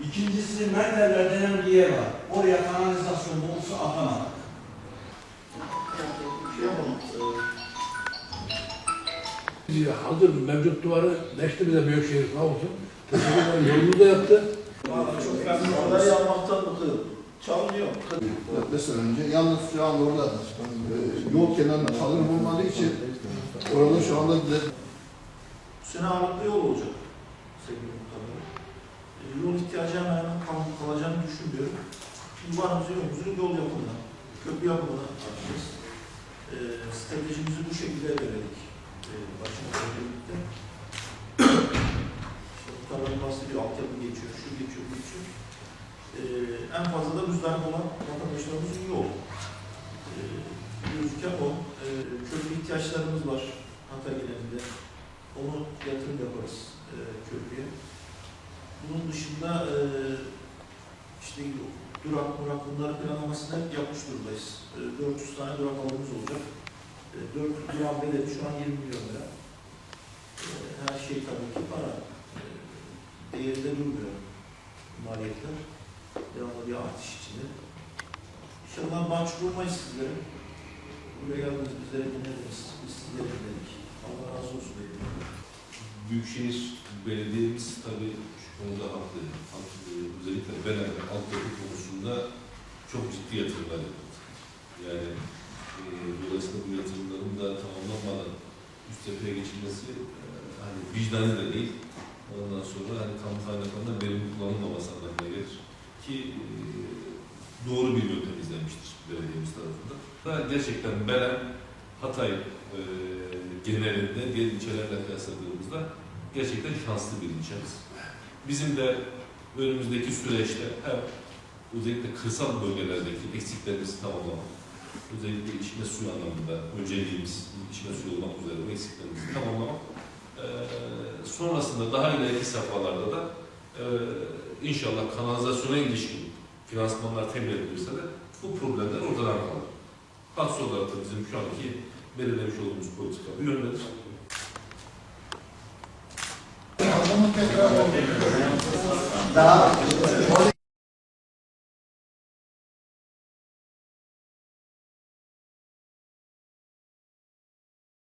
İkincisi Merterler denen bir var. Oraya kanalizasyon borusu atamadı. Bizi hazır mevcut duvarı neşti bize Büyükşehir sağ olsun. Teşekkür ederim. Yolunu da yaptı. Orayı almaktan bıkıyorum. Çalınıyor. Dört sene önce yalnız şu anda orada e, yol kenarında kaldırım olmadığı için orada şu anda Bu sene ağırlıklı yol olacak. Sevgili muhtarlarım. E, Yol ihtiyacı hemen hemen kal- kalacağını düşünmüyorum. Şimdi varımızı yolumuzu yol yapımına, köprü yapımına atacağız. E, stratejimizi bu şekilde belirledik. E, başımızla birlikte. işte muhtarların bahsediyor, altyapı geçiyor, şu geçiyor, bu geçiyor. E, en fazla da müzdarip olan vatandaşlarımızın yol. E, gözüken o. E, köprü ihtiyaçlarımız var Hatay genelinde. Onu yatırım yaparız e, köprüye. Bunun dışında e, işte durak, murak bunları planlamasını hep yapmış durumdayız. E, 400 tane durak alanımız olacak. E, 400 durak bedeli şu an 20 milyon lira. E, her şey tabii ki para. E, değerinde durmuyor maliyetler. Devamlı bir artış içinde. İnşallah mahcup olmayız sizlere. Buraya geldiniz, bizlere dinlediniz. Biz sizlere dinledik. Allah razı olsun. Büyükşehir Belediye'miz tabii şu konuda haklı. E, Özellikle Belen'de altyapı konusunda çok ciddi yatırımlar yapıldı. Yani e, dolayısıyla bu yatırımların da tamamlanmadan üst tepeye geçilmesi e, hani vicdani de değil. Ondan sonra hani kamu kaynaklarından verimli kullanılmaması anlamına gelir. Ki e, doğru bir yöntem izlenmiştir belediyemiz tarafından. Da gerçekten Belen, Hatay e, genelinde diğer ilçelerle kıyasladığımızda gerçekten şanslı bir ilçemiz. Bizim de önümüzdeki süreçte hem özellikle kırsal bölgelerdeki eksiklerimizi tamamlamak, özellikle içme suyu anlamında önceliğimiz içme suyu olmak üzere bu eksiklerimizi tamamlamak, eee, sonrasında daha ileriki safhalarda da eee, inşallah kanalizasyona ilişkin finansmanlar temin edilirse de bu problemler ortadan kalır. Hatsı olarak da bizim şu anki belirlemiş olduğumuz politika bu yöndedir. Daha